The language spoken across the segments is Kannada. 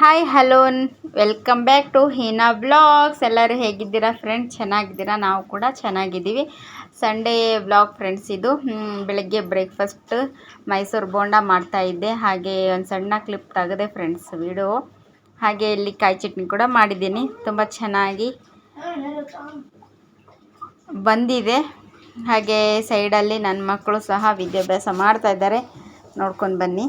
Hi hello welcome back to Heena blogs ಎಲ್ಲರೂ ಹೇಗಿದ್ದೀರಾ? ಫ್ರೆಂಡ್ಸ್ ಚೆನ್ನಾಗಿದ್ದೀರಾ? ನಾವು ಕೂಡ ಚೆನ್ನಾಗಿದ್ದೀವಿ. ಸಂಡೇ ಬ್ಲಾಗ್ ಫ್ರೆಂಡ್ಸ್ ಇದು. ಬೆಳಗ್ಗೆ ಬ್ರೇಕ್ಫಾಸ್ಟ್ ಮೈಸೂರು ಬೋಂಡ ಮಾಡ್ತಾಯಿದ್ದೆ ಹಾಗೆ ಒಂದು ಸಣ್ಣ ಕ್ಲಿಪ್ ತೆಗೆದೆ ಫ್ರೆಂಡ್ಸ್ ವಿಡಿಯೋ ಹಾಗೆ ಇಲ್ಲಿ ಕಾಯಿ ಚಟ್ನಿ ಕೂಡ ಮಾಡಿದ್ದೀನಿ. ತುಂಬ ಚೆನ್ನಾಗಿ ಬಂದಿದೆ. ಹಾಗೆ ಸೈಡಲ್ಲಿ ನನ್ನ ಮಕ್ಕಳು ಸಹ ವಿದ್ಯಾಭ್ಯಾಸ ಮಾಡ್ತಾಯಿದ್ದಾರೆ ನೋಡ್ಕೊಂಡು ಬನ್ನಿ.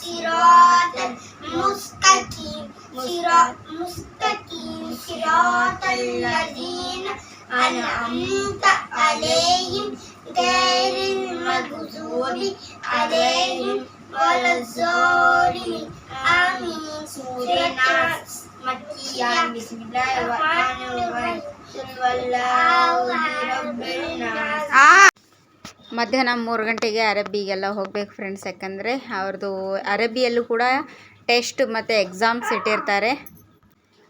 أنعمت عليهم غير المغضوب عليهم ولا الضالين آمين سورة الناس مكية بسم الله الرحمن الرحيم صلى الله برب الناس ಮಧ್ಯಾಹ್ನ ಮೂರು ಗಂಟೆಗೆ ಅರಬ್ಬಿಗೆಲ್ಲ ಹೋಗ್ಬೇಕು ಫ್ರೆಂಡ್ಸ್ ಯಾಕಂದರೆ ಅವ್ರದ್ದು ಅರಬ್ಬಿಯಲ್ಲೂ ಕೂಡ ಟೆಸ್ಟ್ ಮತ್ತು ಎಕ್ಸಾಮ್ಸ್ ಇಟ್ಟಿರ್ತಾರೆ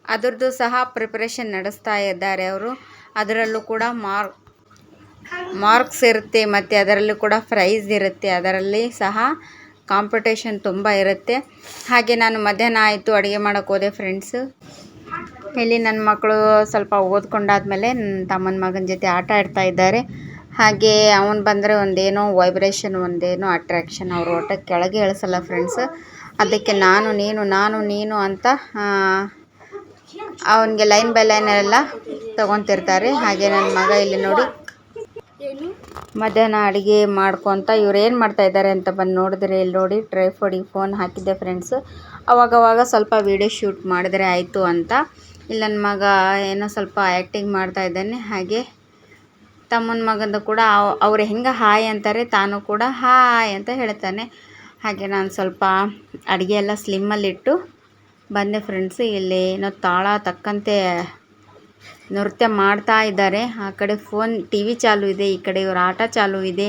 ಅದರದ್ದು ಸಹ ಪ್ರಿಪ್ರೇಷನ್ ನಡೆಸ್ತಾ ಇದ್ದಾರೆ ಅವರು ಅದರಲ್ಲೂ ಕೂಡ ಮಾರ್ಕ್ ಮಾರ್ಕ್ಸ್ ಇರುತ್ತೆ ಮತ್ತು ಅದರಲ್ಲೂ ಕೂಡ ಪ್ರೈಸ್ ಇರುತ್ತೆ, ಅದರಲ್ಲಿ ಸಹ ಕಾಂಪಿಟೇಷನ್ ತುಂಬ ಇರುತ್ತೆ. ಹಾಗೆ ನಾನು ಮಧ್ಯಾಹ್ನ ಆಯಿತು, ಅಡುಗೆ ಮಾಡೋಕ್ಕೆ ಹೋದೆ ಫ್ರೆಂಡ್ಸು. ಇಲ್ಲಿ ನನ್ನ ಮಕ್ಕಳು ಸ್ವಲ್ಪ ಓದ್ಕೊಂಡಾದ್ಮೇಲೆ ನನ್ನ ತಮ್ಮನ ಮಗನ ಜೊತೆ ಆಟ ಆಡ್ತಾ ಇದ್ದಾರೆ. ಹಾಗೆ ಅವನು ಬಂದರೆ ಒಂದೇನೋ ವೈಬ್ರೇಷನ್, ಒಂದೇನೋ ಅಟ್ರಾಕ್ಷನ್ ಅವ್ರ ಒಟ್ಟ ಕೆಳಗೆ ಇಳಿಸಲ್ಲ ಫ್ರೆಂಡ್ಸ್. ಅದಕ್ಕೆ ನಾನು, ನೀನು ನಾನು, ನೀನು ಅಂತ ಅವನಿಗೆ ಲೈನ್ ಬೈ ಲೈನ್ ಎಲ್ಲ ತೊಗೊತಿರ್ತಾರೆ. ಹಾಗೆ ನನ್ನ ಮಗ ಇಲ್ಲಿ ನೋಡಿ ಮಧ್ಯಾಹ್ನ ಅಡುಗೆ ಮಾಡ್ಕೊತ ಇವ್ರು ಏನು ಮಾಡ್ತಾ ಇದ್ದಾರೆ ಅಂತ ಬಂದು ನೋಡಿದ್ರೆ ಇಲ್ಲಿ ನೋಡಿ ಟ್ರೈಫೋಡಿಗೆ ಫೋನ್ ಹಾಕಿದ್ದೆ ಫ್ರೆಂಡ್ಸ್. ಅವಾಗವಾಗ ಸ್ವಲ್ಪ ವಿಡಿಯೋ ಶೂಟ್ ಮಾಡಿದ್ರೆ ಆಯಿತು ಅಂತ. ಇಲ್ಲಿ ನನ್ನ ಮಗ ಏನೋ ಸ್ವಲ್ಪ ಆ್ಯಕ್ಟಿಂಗ್ ಮಾಡ್ತಾ ಇದ್ದಾನೆ. ಹಾಗೆ ತಮ್ಮನ ಮಗಂದು ಕೂಡ ಅವ್- ಅವ್ರು ಹೆಂಗೆ ಹಾಯ್ ಅಂತಾರೆ ತಾನು ಕೂಡ ಹಾಯ್ ಅಂತ ಹೇಳ್ತಾನೆ. ಹಾಗೆ ನಾನು ಸ್ವಲ್ಪ ಅಡುಗೆ ಎಲ್ಲ ಸ್ಲಿಮ್ಮಲ್ಲಿಟ್ಟು ಬಂದೆ ಫ್ರೆಂಡ್ಸು. ಇಲ್ಲಿ ಏನೋ ತಾಳ ತಕ್ಕಂತೆ ನೃತ್ಯ ಮಾಡ್ತಾ ಇದ್ದಾರೆ. ಆ ಕಡೆ ಫೋನ್ ಟಿ_ವಿ ಚಾಲು ಇದೆ, ಈ ಕಡೆ ಇವರ ಆಟ ಚಾಲು ಇದೆ.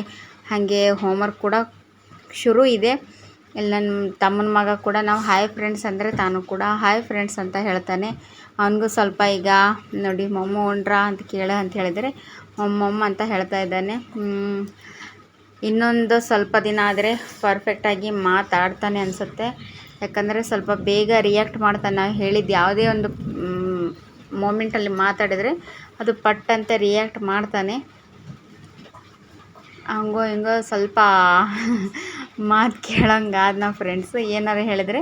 ಹಾಗೆ ಹೋಮ್ವರ್ಕ್ ಕೂಡ ಶುರು ಇದೆ. ಇಲ್ಲಿ ನನ್ನ ತಮ್ಮನ ಮಗ ಕೂಡ, ನಾವು ಹಾಯ್ ಫ್ರೆಂಡ್ಸ್ ಅಂದರೆ ತಾನು ಕೂಡ ಹಾಯ್ ಫ್ರೆಂಡ್ಸ್ ಅಂತ ಹೇಳ್ತಾನೆ. ಅವನಿಗೂ ಸ್ವಲ್ಪ ಈಗ, ನೋಡಿ ಮೊಮ್ಮ ಉಂಡ್ರಾ ಅಂತ ಕೇಳ ಅಂತ ಹೇಳಿದರೆ, ಮೊಮ್ಮ ಅಂತ ಹೇಳ್ತಾ ಇದ್ದಾನೆ. ಇನ್ನೊಂದು ಸ್ವಲ್ಪ ದಿನ ಆದರೆ ಪರ್ಫೆಕ್ಟಾಗಿ ಮಾತಾಡ್ತಾನೆ ಅನಿಸುತ್ತೆ. ಯಾಕಂದರೆ ಸ್ವಲ್ಪ ಬೇಗ ರಿಯಾಕ್ಟ್ ಮಾಡ್ತಾನೆ. ನಾವು ಹೇಳಿದ್ದು ಯಾವುದೇ ಒಂದು ಮೂಮೆಂಟಲ್ಲಿ ಮಾತಾಡಿದರೆ ಅದು ಪಟ್ ಅಂತ ರಿಯಾಕ್ಟ್ ಮಾಡ್ತಾನೆ. ಹಂಗೋ ಹಿಂಗೋ ಸ್ವಲ್ಪ ಮಾತು ಕೇಳಂಗೆ ಆದ ನಾವು ಫ್ರೆಂಡ್ಸು ಏನಾರು ಹೇಳಿದ್ರೆ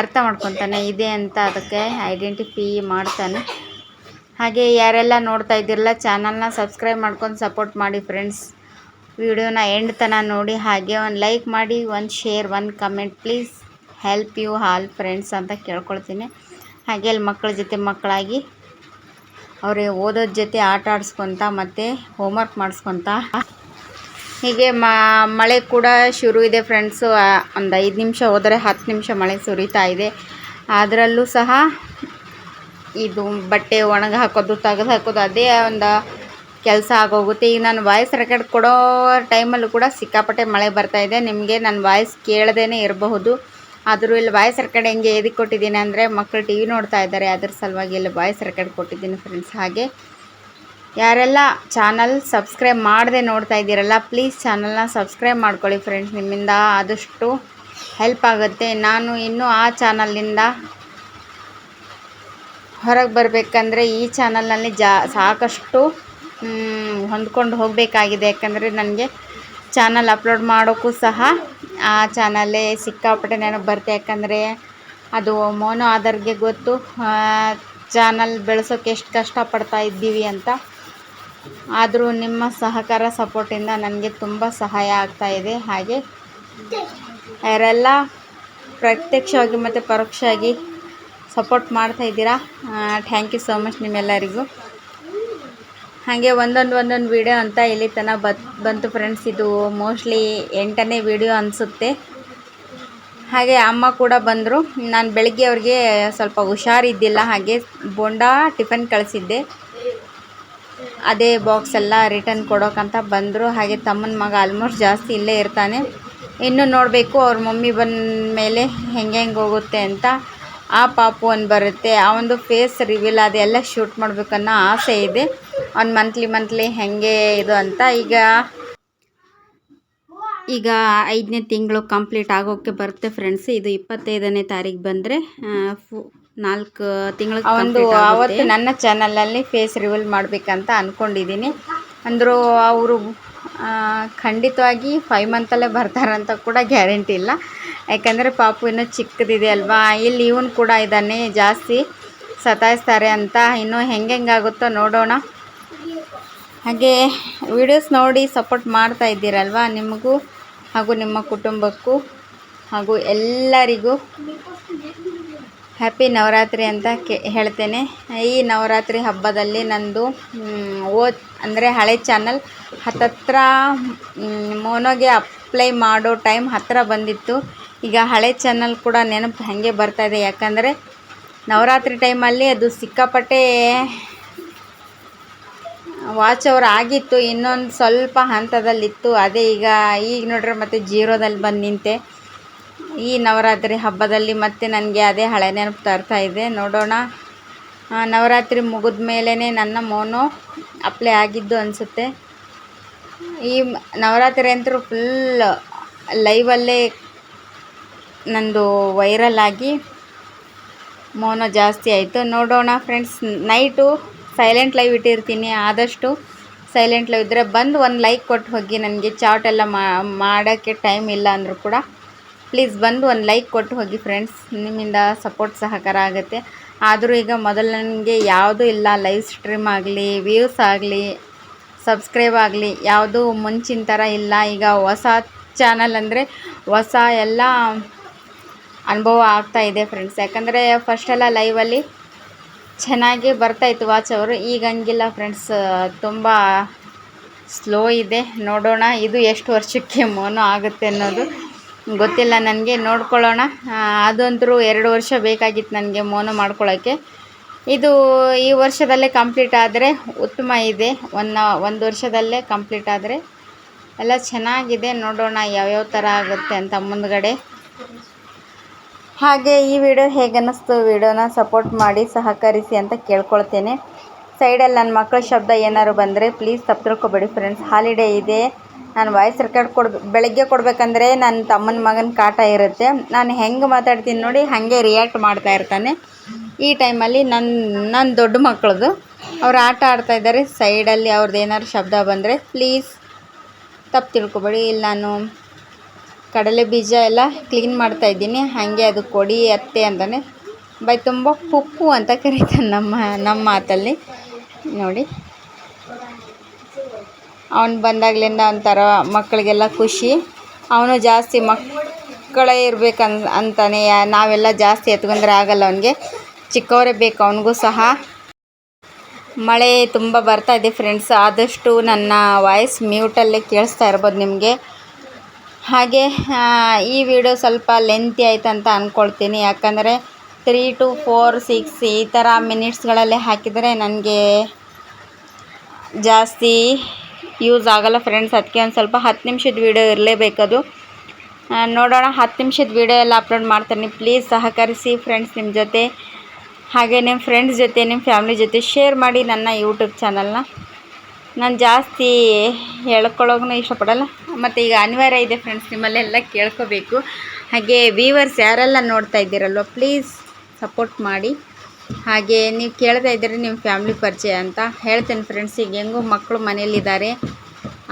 ಅರ್ಥ ಮಾಡ್ಕೊತಾನೆ, ಇದೆ ಅಂತ ಅದಕ್ಕೆ ಐಡೆಂಟಿಫೈ ಮಾಡ್ತಾನೆ. ಹಾಗೆ ಯಾರೆಲ್ಲ ನೋಡ್ತಾ ಇದ್ದಿರಲ್ಲ ಚಾನಲ್ನ ಸಬ್ಸ್ಕ್ರೈಬ್ ಮಾಡ್ಕೊಂಡು ಸಪೋರ್ಟ್ ಮಾಡಿ ಫ್ರೆಂಡ್ಸ್ ವಿಡಿಯೋನ ಎಂಡ್ ತನ ನೋಡಿ, ಹಾಗೆ ಒಂದು ಲೈಕ್ ಮಾಡಿ, ಒಂದು ಶೇರ್ ಒಂದು comment please help you all friends ಅಂತ ಕೇಳ್ಕೊಳ್ತೀನಿ. ಹಾಗೆ ಅಲ್ಲಿ ಮಕ್ಕಳ ಜೊತೆ ಮಕ್ಕಳಾಗಿ ಅವ್ರಿಗೆ ಓದೋದ್ರ ಜೊತೆ ಆಟ ಆಡಿಸ್ಕೊತ ಮತ್ತು ಹೋಮ್ವರ್ಕ್ ಮಾಡಿಸ್ಕೊತ. ಹೀಗೆ ಮಳೆ ಕೂಡ ಶುರು ಇದೆ ಫ್ರೆಂಡ್ಸು ಒಂದು ಐದು ನಿಮಿಷ ಹೋದರೆ ಹತ್ತು ನಿಮಿಷ ಮಳೆ ಸುರಿತಾ ಇದೆ. ಅದರಲ್ಲೂ ಸಹ ಇದು ಬಟ್ಟೆ ಒಣಗಿ ಹಾಕೋದು, ತೆಗೆದು ಹಾಕೋದು ಅದೇ ಒಂದು ಕೆಲಸ ಆಗೋಗುತ್ತೆ. ಈಗ ನಾನು ವಾಯ್ಸ್ ರೆಕಾರ್ಡ್ ಕೊಡೋ ಟೈಮಲ್ಲೂ ಕೂಡ ಸಿಕ್ಕಾಪಟ್ಟೆ ಮಳೆ ಬರ್ತಾ ಇದೆ. ನಿಮಗೆ ನನ್ನ ವಾಯ್ಸ್ ಕೇಳದೇ ಇರಬಹುದು. ಆದರೂ ಇಲ್ಲಿ ಬಾಯ್ಸ್ ರೆಕಾರ್ಡ್ ಹೆಂಗೆ ಎದಕ್ಕೆ ಕೊಟ್ಟಿದ್ದೀನಿ ಅಂದರೆ ಮಕ್ಕಳು ಟಿ ವಿ ನೋಡ್ತಾ ಇದ್ದಾರೆ, ಅದ್ರ ಸಲುವಾಗಿ ಇಲ್ಲಿ ಬಾಯ್ಸ್ ರೆಕಾರ್ಡ್ ಕೊಟ್ಟಿದ್ದೀನಿ ಫ್ರೆಂಡ್ಸ್ ಹಾಗೆ ಯಾರೆಲ್ಲ ಚಾನಲ್ ಸಬ್ಸ್ಕ್ರೈಬ್ ಮಾಡದೆ ನೋಡ್ತಾ ಇದ್ದೀರಲ್ಲ ಪ್ಲೀಸ್ ಚಾನಲ್ನ ಸಬ್ಸ್ಕ್ರೈಬ್ ಮಾಡ್ಕೊಳ್ಳಿ ಫ್ರೆಂಡ್ಸ್ ನಿಮ್ಮಿಂದ ಆದಷ್ಟು ಹೆಲ್ಪ್ ಆಗುತ್ತೆ. ನಾನು ಇನ್ನೂ ಆ ಚಾನಲ್ನಿಂದ ಹೊರಗೆ ಬರಬೇಕಂದ್ರೆ ಈ ಚಾನಲ್ನಲ್ಲಿ ಜಾ ಸಾಕಷ್ಟು ಹೊಂದ್ಕೊಂಡು ಹೋಗಬೇಕಾಗಿದೆ. ಯಾಕಂದರೆ ನನಗೆ ಚಾನಲ್ ಅಪ್ಲೋಡ್ ಮಾಡೋಕ್ಕೂ ಸಹ ಆ ಚಾನಲ್ಲೇ ಸಿಕ್ಕಾಪಟ್ಟೆ ನೆನಪು ಬರುತ್ತೆ. ಯಾಕಂದರೆ ಅದು ಮೋನೋ ಆದರ್ಗೆ ಗೊತ್ತು. ಚಾನಲ್ ಬೆಳೆಸೋಕೆ ಎಷ್ಟು ಕಷ್ಟಪಡ್ತಾ ಇದ್ದೀವಿ ಅಂತ. ಆದರೂ ನಿಮ್ಮ ಸಹಕಾರ ಸಪೋರ್ಟಿಂದ ನನಗೆ ತುಂಬ ಸಹಾಯ ಆಗ್ತಾ ಇದೆ. ಹಾಗೆ ಯಾರೆಲ್ಲ ಪ್ರತ್ಯಕ್ಷವಾಗಿ ಮತ್ತು ಪರೋಕ್ಷವಾಗಿ ಸಪೋರ್ಟ್ ಮಾಡ್ತಾ ಇದ್ದೀರಾ ಥ್ಯಾಂಕ್ ಯು ಸೋ ಮಚ್ ನಿಮ್ಮೆಲ್ಲರಿಗೂ. ಹಾಗೆ ಒಂದೊಂದು ಒಂದೊಂದು ವೀಡಿಯೋ ಅಂತ ಇಲ್ಲಿ ಬತ್, ಬಂತು ಫ್ರೆಂಡ್ಸ್ ಇದು ಮೋಸ್ಟ್ಲಿ ಎಂಟನೇ ವೀಡಿಯೋ ಅನಿಸುತ್ತೆ. ಹಾಗೆ ಅಮ್ಮ ಕೂಡ ಬಂದರು. ನಾನು ಬೆಳಗ್ಗೆ ಅವ್ರಿಗೆ ಸ್ವಲ್ಪ ಹುಷಾರಿದ್ದಿಲ್ಲ, ಹಾಗೆ ಬೋಂಡಾ ಟಿಫನ್ ಕಳಿಸಿದ್ದೆ. ಅದೇ ಬಾಕ್ಸ್ ಎಲ್ಲ ರಿಟರ್ನ್ ಕೊಡೋಕ್ಕಂತ ಬಂದರು. ಹಾಗೆ ತಮ್ಮನ ಮಗ ಆಲ್ಮೋಸ್ಟ್ ಜಾಸ್ತಿ ಇಲ್ಲೇ ಇರ್ತಾನೆ. ಇನ್ನು ನೋಡಬೇಕು ಅವ್ರ ಮಮ್ಮಿ ಬಂದ ಮೇಲೆ ಹೆಂಗೆ ಹೆಂಗೆ ಹೋಗುತ್ತೆ ಅಂತ. ಆ ಪಾಪು ಒಂದು ಬರುತ್ತೆ ಆ ಒಂದು ಫೇಸ್ ರಿವೀಲ್ ಅದೆಲ್ಲ ಶೂಟ್ ಮಾಡಬೇಕನ್ನೋ ಆಸೆ ಇದೆ. ಅವ್ನು ಮಂತ್ಲಿ ಮಂತ್ಲಿ ಹೆಂಗೆ ಇದು ಅಂತ ಈಗ ಈಗ ಐದನೇ ತಿಂಗಳು ಕಂಪ್ಲೀಟ್ ಆಗೋಕ್ಕೆ ಬರುತ್ತೆ ಫ್ರೆಂಡ್ಸ್ ಇದು ಇಪ್ಪತ್ತೈದನೇ ತಾರೀಕು ಬಂದರೆ ನಾಲ್ಕು ತಿಂಗಳು ಒಂದು ಅವತ್ತು ನನ್ನ ಚಾನಲಲ್ಲಿ ಫೇಸ್ ರಿವೀಲ್ ಮಾಡಬೇಕಂತ ಅಂದ್ಕೊಂಡಿದ್ದೀನಿ ಅಂದರೂ ಅವರು ಖಂಡಿತವಾಗಿ ಫೈವ್ ಮಂತಲ್ಲೇ ಬರ್ತಾರಂತ ಕೂಡ ಗ್ಯಾರಂಟಿ ಇಲ್ಲ. ಯಾಕಂದರೆ ಪಾಪು ಇನ್ನೂ ಚಿಕ್ಕದಿದೆ ಅಲ್ವಾ? ಇಲ್ಲಿ ಇವನು ಕೂಡ ಇದ್ದಾನೆ ಜಾಸ್ತಿ. ಸತಾಯಿಸ್ತಾರೆ ಅಂತ. ಇನ್ನೂ ಹೆಂಗೆ ಹೆಂಗಾಗುತ್ತೋ ನೋಡೋಣ. ಹಾಗೆ ವಿಡಿಯೋಸ್ ನೋಡಿ ಸಪೋರ್ಟ್ ಮಾಡ್ತಾ ಇದ್ದೀರಲ್ವಾ ನಿಮಗೂ ಹಾಗೂ ನಿಮ್ಮ ಕುಟುಂಬಕ್ಕೂ ಹಾಗೂ ಎಲ್ಲರಿಗೂ? ಹ್ಯಾಪಿ ನವರಾತ್ರಿ ಅಂತ ಕೆ, ಹೇಳ್ತೇನೆ. ಈ ನವರಾತ್ರಿ ಹಬ್ಬದಲ್ಲಿ ನಂದು ಓದ್, ಅಂದರೆ ಹಳೆ ಚಾನಲ್ ಹತ್ತತ್ರ ಮೋನೋಗೆ ಅಪ್ಲೈ ಮಾಡೋ ಟೈಮ್ ಹತ್ತಿರ ಬಂದಿತ್ತು. ಈಗ ಹಳೆ ಚಾನಲ್ ಕೂಡ ನೆನಪು ಹಾಗೆ ಬರ್ತಾಯಿದೆ ಯಾಕಂದರೆ ನವರಾತ್ರಿ ಟೈಮಲ್ಲಿ ಅದು ಸಿಕ್ಕಾಪಟ್ಟೆ ವಾಚ್ ಅವರ್ ಆಗಿತ್ತು. ಇನ್ನೊಂದು ಸ್ವಲ್ಪ ಹಂತದಲ್ಲಿತ್ತು. ಅದೇ ಈಗ ಈಗ ನೋಡ್ರೆ ಮತ್ತೆ ಜೀರೋದಲ್ಲಿ ಬಂದು ನಿಂತೆ. ಈ ನವರಾತ್ರಿ ಹಬ್ಬದಲ್ಲಿ ಮತ್ತೆ ನನಗೆ ಅದೇ ಹಳೆ ನೆನಪು ತರ್ತಾ ಇದೆ. ನೋಡೋಣ. ನವರಾತ್ರಿ ಮುಗಿದ ಮೇಲೇ ನನ್ನ ಮೋನು ಅಪ್ಲೈ ಆಗಿದ್ದು ಅನಿಸುತ್ತೆ. ಈ ನವರಾತ್ರಿ ಅಂತೂ ಫುಲ್ ಲೈವಲ್ಲೇ ನಂದು ವೈರಲ್ ಆಗಿ ಮೌನ ಜಾಸ್ತಿ ಆಯಿತು. ನೋಡೋಣ ಫ್ರೆಂಡ್ಸ್ ನೈಟು ಸೈಲೆಂಟ್ ಲೈವ್ ಇಟ್ಟಿರ್ತೀನಿ. ಆದಷ್ಟು ಸೈಲೆಂಟ್ ಲೈವ್ ಇದ್ದರೆ ಬಂದು ಒಂದು ಲೈಕ್ ಕೊಟ್ಟು ಹೋಗಿ, ನನಗೆ ಚಾಟ್ ಎಲ್ಲ ಮಾಡೋಕ್ಕೆ ಟೈಮ್ ಇಲ್ಲ ಅಂದರೂ ಕೂಡ. ಪ್ಲೀಸ್ ಬಂದು ಒಂದು ಲೈಕ್ ಕೊಟ್ಟು ಹೋಗಿ ಫ್ರೆಂಡ್ಸ್, ನಿಮ್ಮಿಂದ ಸಪೋರ್ಟ್ ಸಹಕಾರ ಆಗುತ್ತೆ. ಆದರೂ ಈಗ ಮೊದಲು ನನಗೆ ಯಾವುದೂ ಇಲ್ಲ, ಲೈವ್ ಸ್ಟ್ರೀಮ್ ಆಗಲಿ, ವ್ಯೂಸ್ ಆಗಲಿ, ಸಬ್ಸ್ಕ್ರೈಬ್ ಆಗಲಿ, ಯಾವುದೂ ಮುಂಚಿನ ಥರ ಇಲ್ಲ. ಈಗ ಹೊಸ ಚಾನಲ್ ಅಂದರೆ ಹೊಸ ಎಲ್ಲ ಅನುಭವ ಆಗ್ತಾ ಇದೆ ಫ್ರೆಂಡ್ಸ್. ಯಾಕಂದರೆ ಫಸ್ಟೆಲ್ಲ ಲೈವಲ್ಲಿ ಚೆನ್ನಾಗಿ ಬರ್ತಾಯಿತ್ತು ವಾಚ್ ಅವರು, ಈಗ ಹಂಗಿಲ್ಲ ಫ್ರೆಂಡ್ಸ್. ತುಂಬ ಸ್ಲೋ ಇದೆ. ನೋಡೋಣ, ಇದು ಎಷ್ಟು ವರ್ಷಕ್ಕೆ ಮೋನೋ ಆಗುತ್ತೆ ಅನ್ನೋದು. ಗೊತ್ತಿಲ್ಲ, ನನಗೆ ನೋಡ್ಕೊಳ್ಳೋಣ. ಅದಂತೂ ಅದಂತರೂ ಎರಡು ವರ್ಷ ಬೇಕಾಗಿತ್ತು ನನಗೆ ಮೋನೋ ಮಾಡ್ಕೊಳ್ಳೋಕ್ಕೆ ಇದು ಈ ವರ್ಷದಲ್ಲೇ ಕಂಪ್ಲೀಟ್ ಆದರೆ ಉತ್ತಮ ಇದೆ. ಒಂದು ಒಂದು ವರ್ಷದಲ್ಲೇ ಕಂಪ್ಲೀಟ್ ಆದರೆ ಎಲ್ಲ ಚೆನ್ನಾಗಿದೆ. ನೋಡೋಣ ಯಾವ್ಯಾವ ಥರ ಆಗುತ್ತೆ ಅಂತ ಮುಂದಗಡೆ. ಹಾಗೆ ಈ ವಿಡಿಯೋ ಹೇಗೆ ಅನ್ನಿಸ್ತು ವಿಡಿಯೋನ ಸಪೋರ್ಟ್ ಮಾಡಿ, ಸಹಕರಿಸಿ ಅಂತ ಕೇಳ್ಕೊಳ್ತೇನೆ. ಸೈಡಲ್ಲಿ ನನ್ನ ಮಕ್ಕಳ ಶಬ್ದ ಏನಾದ್ರು ಬಂದರೆ ಪ್ಲೀಸ್ ತಪ್ಪು ಫ್ರೆಂಡ್ಸ್ ಹಾಲಿಡೇ ಇದೆ. ನಾನು ವಾಯ್ಸ್ ರೆಕಾರ್ಡ್ ಕೊಡ್ ಬೆಳಗ್ಗೆ ಕೊಡಬೇಕಂದ್ರೆ ನನ್ನ ತಮ್ಮನ ಮಗನ ಕಾಟ ಇರುತ್ತೆ. ನಾನು ಹೆಂಗೆ ಮಾತಾಡ್ತೀನಿ ನೋಡಿ ಹಾಗೆ ರಿಯಾಕ್ಟ್ ಮಾಡ್ತಾ ಇರ್ತಾನೆ. ಈ ಟೈಮಲ್ಲಿ ನನ್ನ ನನ್ನ ದೊಡ್ಡ ಮಕ್ಕಳದು ಅವ್ರು ಆಟ ಆಡ್ತಾ ಇದ್ದಾರೆ. ಸೈಡಲ್ಲಿ ಅವ್ರದ್ದು ಏನಾದ್ರು ಶಬ್ದ ಬಂದರೆ ಪ್ಲೀಸ್ ತಪ್ಪು ತಿಳ್ಕೊಬೇಡಿ. ಇಲ್ಲಿ ನಾನು ಕಡಲೆ ಬೀಜ ಎಲ್ಲ ಕ್ಲೀನ್ ಮಾಡ್ತಾ ಇದ್ದೀನಿ. ಹಾಗೆ ಅದು ಕೊಡಿ ಅತ್ತೆ ಅಂತಾನೆ. ಬೈ, ತುಂಬ ಪುಪ್ಪು ಅಂತ ಕರೀತಾನೆ ನಮ್ಮ ನಮ್ಮ ಮಾತಲ್ಲಿ. ನೋಡಿ. ಅವನು ಬಂದಾಗಲಿಂದ ಒಂಥರ ಮಕ್ಕಳಿಗೆಲ್ಲ ಖುಷಿ. ಅವನು ಜಾಸ್ತಿ ಮಕ್ಕಳೇ ಇರ್ಬೇಕನ್, ಅಂತಾನೆ ನಾವೆಲ್ಲ ಜಾಸ್ತಿ ಎತ್ಕೊಂಡ್ರೆ ಆಗಲ್ಲ ಅವನಿಗೆ. ಚಿಕ್ಕವರೇ ಬೇಕು ಅವನಿಗೂ ಸಹ. ಮಳೆ ತುಂಬ ಬರ್ತಾ ಇದೆ ಫ್ರೆಂಡ್ಸ್ ಆದಷ್ಟು ನನ್ನ ವಾಯ್ಸ್ ಮ್ಯೂಟಲ್ಲೇ ಕೇಳಿಸ್ತಾ ಇರ್ಬೋದು ನಿಮಗೆ. ಹಾಗೆ ಈ ವಿಡಿಯೋ ಸ್ವಲ್ಪ ಲೆಂತಿ ಆಯ್ತು ಅಂತ ಅಂದ್ಕೊಳ್ತೀನಿ ಯಾಕಂದರೆ ತ್ರೀ ಟು ಫೋರ್ ಸಿಕ್ಸ್ ಈ ಥರ ಮಿನಿಟ್ಸ್ಗಳಲ್ಲೇ ಹಾಕಿದರೆ ನನಗೆ ಜಾಸ್ತಿ ಯೂಸ್ ಆಗಲ್ಲ ಫ್ರೆಂಡ್ಸ್ ಅದಕ್ಕೆ ಒಂದು ಸ್ವಲ್ಪ ಹತ್ತು ನಿಮಿಷದ ವೀಡಿಯೋ ಇರಲೇಬೇಕದು ನೋಡೋಣ, ಹತ್ತು ನಿಮಿಷದ ವೀಡಿಯೋ ಎಲ್ಲ ಅಪ್ಲೋಡ್ ಮಾಡ್ತೀನಿ. ಪ್ಲೀಸ್ ಸಹಕರಿಸಿ ಫ್ರೆಂಡ್ಸ್ ನಿಮ್ಮ ಜೊತೆ. ಹಾಗೆ ನಿಮ್ಮ ಫ್ರೆಂಡ್ಸ್ ಜೊತೆ ನಿಮ್ಮ ಫ್ಯಾಮ್ಲಿ ಜೊತೆ ಶೇರ್ ಮಾಡಿ ನನ್ನ ಯೂಟ್ಯೂಬ್ ಚಾನಲ್ನ ನಾನು ಜಾಸ್ತಿ ಹೇಳ್ಕೊಳ್ಳೋಗೂ ಇಷ್ಟಪಡಲ್ಲ. ಮತ್ತು ಈಗ ಅನಿವಾರ್ಯ ಇದೆ ಫ್ರೆಂಡ್ಸ್ ನಿಮ್ಮಲ್ಲೆಲ್ಲ ಕೇಳ್ಕೋಬೇಕು. ಹಾಗೆ ವೀವರ್ಸ್ ಯಾರೆಲ್ಲ ನೋಡ್ತಾ ಇದ್ದೀರಲ್ವ ಪ್ಲೀಸ್ ಸಪೋರ್ಟ್ ಮಾಡಿ. ಹಾಗೆ ನೀವು ಕೇಳ್ತಾ ಇದ್ದೀರಿ, ನಿಮ್ಮ ಫ್ಯಾಮ್ಲಿ ಪರಿಚಯ ಅಂತ. ಹೇಳ್ತೇನೆ ಫ್ರೆಂಡ್ಸ್ ಈಗ ಹೆಂಗೂ ಮಕ್ಕಳು ಮನೇಲಿದ್ದಾರೆ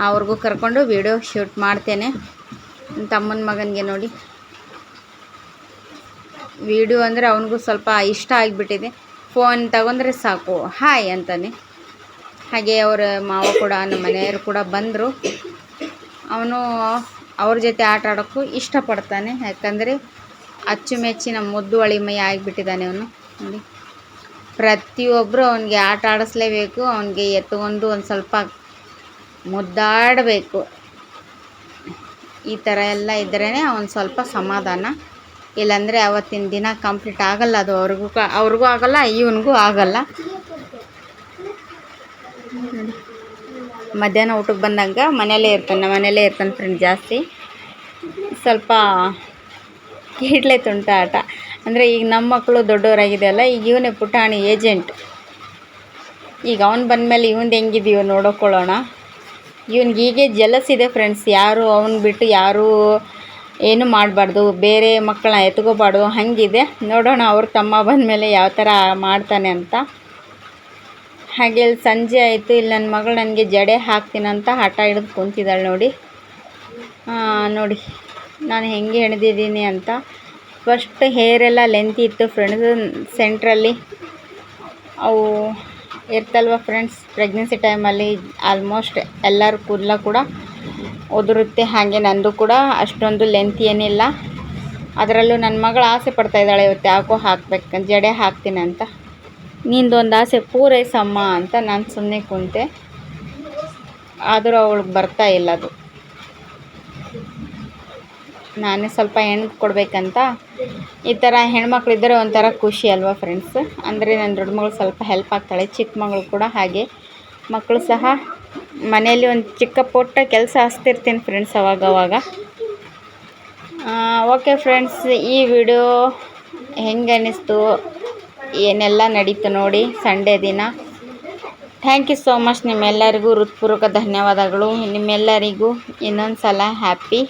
ಅವ್ರಿಗೂ ಕರ್ಕೊಂಡು ವಿಡಿಯೋ ಶೂಟ್ ಮಾಡ್ತೇನೆ. ತಮ್ಮನ ಮಗನಿಗೆ ನೋಡಿ. ವಿಡಿಯೋ ಅಂದರೆ ಅವನಿಗೂ ಸ್ವಲ್ಪ ಇಷ್ಟ ಆಗಿಬಿಟ್ಟಿದೆ. ಫೋನ್ ತಗೊಂಡ್ರೆ ಸಾಕು ಹಾಯ್ ಅಂತಾನೆ. ಹಾಗೆ ಅವರ ಮಾವ ಕೂಡ, ನಮ್ಮ ಮನೆಯವರು ಕೂಡ ಬಂದರು. ಅವನು ಅವ್ರ ಜೊತೆ ಆಟ ಆಡೋಕ್ಕೂ ಇಷ್ಟಪಡ್ತಾನೆ. ಯಾಕಂದರೆ ಅಚ್ಚುಮೆಚ್ಚಿನ ಮುದ್ದು ಅಳಿಮೈ ಆಗಿಬಿಟ್ಟಿದ್ದಾನೆ ಅವನು. ನೋಡಿ. ಪ್ರತಿಯೊಬ್ಬರು ಅವನಿಗೆ ಆಟ ಆಡಿಸ್ಲೇಬೇಕು, ಅವನಿಗೆ ಎತ್ಕೊಂಡು ಒಂದು ಸ್ವಲ್ಪ ಮುದ್ದಾಡಬೇಕು. ಈ ಥರ ಎಲ್ಲ ಇದ್ರೇ ಅವ್ನು ಸ್ವಲ್ಪ ಸಮಾಧಾನ. ಇಲ್ಲಾಂದರೆ ಅವತ್ತಿನ ದಿನ ಕಂಪ್ಲೀಟ್ ಆಗಲ್ಲ ಅದು ಅವ್ರಿಗೂ ಅವ್ರಿಗೂ ಆಗಲ್ಲ, ಇವನಿಗೂ ಆಗಲ್ಲ. ಮಧ್ಯಾಹ್ನ ಊಟಕ್ಕೆ ಬಂದಾಗ ಮನೆಯಲ್ಲೇ ಇರ್ತಾನೆ ಮನೆಯಲ್ಲೇ ಇರ್ತಾನೆ ಫ್ರೆಂಡ್ ಜಾಸ್ತಿ. ಸ್ವಲ್ಪ ಕೀಟ್ಲೆ ತುಂಟ ಆಟ ಅಂದರೆ ಈಗ ನಮ್ಮ ಮಕ್ಕಳು ದೊಡ್ಡವರಾಗಿದೆಯಲ್ಲ ಈಗ ಇವನೇ ಪುಟಾಣಿ ಏಜೆಂಟ್ ಈಗ ಅವ್ನು ಬಂದಮೇಲೆ ಇವಂದು ಹೆಂಗಿದೆಯೋ ನೋಡ್ಕೊಳ್ಳೋಣ. ಇವ್ನಿಗೆ ಹೀಗೆ ಜಲಸ್ ಇದೆ ಫ್ರೆಂಡ್ಸ್ ಯಾರು ಅವ್ನು ಬಿಟ್ಟು ಯಾರೂ ಏನು ಮಾಡಬಾರ್ದು, ಬೇರೆ ಮಕ್ಕಳನ್ನ ಎತ್ಕೋಬಾರ್ದು, ಹಾಗಿದೆ. ನೋಡೋಣ ಅವ್ರ ತಮ್ಮ ಬಂದಮೇಲೆ ಯಾವ ಥರ ಮಾಡ್ತಾನೆ ಅಂತ. ಹಾಗೆ ಇಲ್ಲಿ ಸಂಜೆ ಆಯಿತು, ಇಲ್ಲಿ ನನ್ನ ಮಗಳು ನನಗೆ ಜಡೆ ಹಾಕ್ತೀನಂತ ಹಠ ಹಿಡಿದು ಕುಂತಿದ್ದಾಳೆ ನೋಡಿ. ನೋಡಿ, ನಾನು ಹೆಂಗೆ ಹೆಣ್ದಿದ್ದೀನಿ ಅಂತ. ಫಸ್ಟ್ ಹೇರೆಲ್ಲ ಲೆಂತ್ ಇತ್ತು ಫ್ರೆಂಡ್ಸ್ ಸೆಂಟ್ರಲ್ಲಿ ಅವು ಇರ್ತಲ್ವ ಫ್ರೆಂಡ್ಸ್ ಪ್ರೆಗ್ನೆನ್ಸಿ ಟೈಮಲ್ಲಿ ಆಲ್ಮೋಸ್ಟ್ ಎಲ್ಲರೂ ಕೂದಲ ಕೂಡ ಉದುರುತ್ತೆ, ಹಾಗೆ ನಂದು ಕೂಡ ಅಷ್ಟೊಂದು ಲೆಂತ್ ಏನಿಲ್ಲ. ಅದರಲ್ಲೂ ನನ್ನ ಮಗಳು ಆಸೆ ಪಡ್ತಾ ಇದ್ದಾಳೆ, ಇವತ್ತು ಯಾಕೋ ಹಾಕ್ಬೇಕು, ಜಡೆ ಹಾಕ್ತೀನಿ ಅಂತ. ನಿಂದೊಂದು ಆಸೆ ಪೂರೈಸಮ್ಮ ಅಂತ ನಾನು ಸುಮ್ಮನೆ ಕುಂತೆ. ಆದರೂ ಅವಳಿಗೆ ಬರ್ತಾ ಇಲ್ಲ ಅದು. ನಾನೇ ಸ್ವಲ್ಪ ಹೆಣ್ಣು ಕೊಡಬೇಕಂತ. ಈ ಥರ ಹೆಣ್ಮಕ್ಳು ಇದ್ದರೆ ಒಂಥರ ಖುಷಿ ಅಲ್ವಾ ಫ್ರೆಂಡ್ಸ್ ಅಂದರೆ ನನ್ನ ದೊಡ್ಡ ಮಗಳು ಸ್ವಲ್ಪ ಹೆಲ್ಪ್ ಆಗ್ತಾಳೆ, ಚಿಕ್ಕ ಮಗಳು ಕೂಡ ಹಾಗೆ. ಮಕ್ಕಳು ಸಹ ಮನೆಯಲ್ಲಿ ಒಂದು ಚಿಕ್ಕ ಪುಟ್ಟ ಕೆಲಸ ಹಚ್ತಿರ್ತೀನಿ ಫ್ರೆಂಡ್ಸ್ ಅವಾಗ ಅವಾಗ ಓಕೆ ಫ್ರೆಂಡ್ಸ್ ಈ ವಿಡಿಯೋ ಹೆಂಗೆ ಅನ್ನಿಸ್ತು ಏನೆಲ್ಲ ನಡೀತು ನೋಡಿ ಸಂಡೇ ದಿನ. ಥ್ಯಾಂಕ್ ಯು ಸೋ ಮಚ್ ನಿಮ್ಮೆಲ್ಲರಿಗೂ ಹೃತ್ಪೂರ್ವಕ ಧನ್ಯವಾದಗಳು. ನಿಮ್ಮೆಲ್ಲರಿಗೂ ಇನ್ನೊಂದು ಸಲ ಹ್ಯಾಪಿ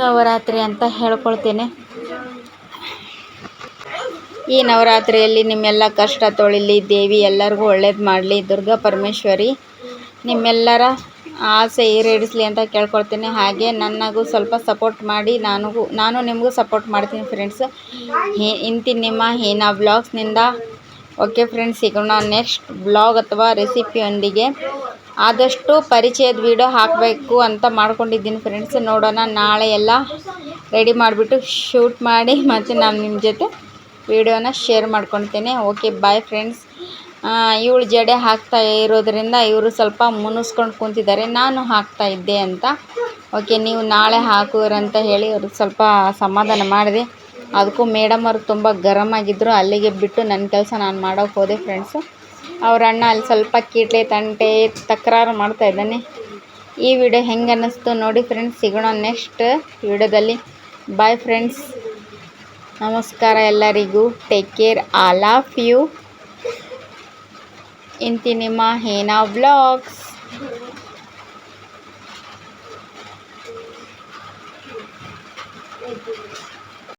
ನವರಾತ್ರಿ ಅಂತ ಹೇಳ್ಕೊಳ್ತೇನೆ. ಈ ನವರಾತ್ರಿಯಲ್ಲಿ ನಿಮ್ಮೆಲ್ಲ ಕಷ್ಟ ತೊಳಿಲಿ, ದೇವಿ ಎಲ್ಲರಿಗೂ ಒಳ್ಳೇದು ಮಾಡಲಿ, ದುರ್ಗಾ ಪರಮೇಶ್ವರಿ ನಿಮ್ಮೆಲ್ಲರ ಆಸೆ ಈಡೇರಿಸಲಿ ಅಂತ ಕೇಳ್ಕೊಳ್ತೀನಿ. ಹಾಗೆ ನನಗೂ ಸ್ವಲ್ಪ ಸಪೋರ್ಟ್ ಮಾಡಿ, ನನಗೂ, ನಾನು ನಿಮಗೂ ಸಪೋರ್ಟ್ ಮಾಡ್ತೀನಿ ಫ್ರೆಂಡ್ಸ್ ಇಂತಿ ನಿಮ್ಮ ಹೀನಾ ಬ್ಲಾಗ್ಸ್ನಿಂದ ಓಕೆ ಫ್ರೆಂಡ್ಸ್ ಸಿಗೋಣ ನೆಕ್ಸ್ಟ್ ಬ್ಲಾಗ್ ಅಥವಾ ರೆಸಿಪಿಯೊಂದಿಗೆ ಆದಷ್ಟು ಪರಿಚಯದ ವೀಡಿಯೋ ಹಾಕಬೇಕು ಅಂತ ಮಾಡ್ಕೊಂಡಿದ್ದೀನಿ ಫ್ರೆಂಡ್ಸ್ ನೋಡೋಣ, ನಾಳೆ ಎಲ್ಲ ರೆಡಿ ಮಾಡಿಬಿಟ್ಟು ಶೂಟ್ ಮಾಡಿ ಮತ್ತು ನಾನು ನಿಮ್ಮ ಜೊತೆ ವೀಡಿಯೋನ ಶೇರ್ ಮಾಡ್ಕೊಳ್ತೇನೆ ಓಕೆ ಬಾಯ್ ಫ್ರೆಂಡ್ಸ್ ಇವಳು ಜಡೆ ಹಾಕ್ತಾ ಇರೋದ್ರಿಂದ ಇವರು ಸ್ವಲ್ಪ ಮುನಿಸ್ಕೊಂಡು ಕುಂತಿದ್ದಾರೆ. ನಾನು ಹಾಕ್ತಾ ಇದ್ದೆ ಅಂತ. ಓಕೆ ನೀವು ನಾಳೆ ಹಾಕುವಂತ ಹೇಳಿ ಅವ್ರಿಗೆ ಸ್ವಲ್ಪ ಸಮಾಧಾನ ಮಾಡಿದೆ. ಅದಕ್ಕೂ ಮೇಡಮ್ ಅವರು ತುಂಬ ಗರಮ್ ಆಗಿದ್ದರು ಅಲ್ಲಿಗೆ ಬಿಟ್ಟು ನನ್ನ ಕೆಲಸ ನಾನು ಮಾಡೋಕೆ ಹೋದೆ ಫ್ರೆಂಡ್ಸು ಅವ್ರ ಅಣ್ಣ ಅಲ್ಲಿ ಸ್ವಲ್ಪ ಕೀಟ್ಲೆ ತಂಟೆ ತಕರಾರು ಮಾಡ್ತಾ ಇದ್ದಾನೆ. ಈ ವಿಡಿಯೋ ಹೆಂಗೆ ಅನ್ನಿಸ್ತು ನೋಡಿ ಫ್ರೆಂಡ್ಸ್ ಸಿಗೋಣ ನೆಕ್ಸ್ಟ್ ವಿಡಿಯೋದಲ್ಲಿ. ಬಾಯ್ ಫ್ರೆಂಡ್ಸ್ ನಮಸ್ಕಾರ ಎಲ್ಲರಿಗೂ. Take care all of you ಇಂತಿ ನಿಮ್ಮ ಹೇನಾ ವ್ಲಾಗ್ಸ್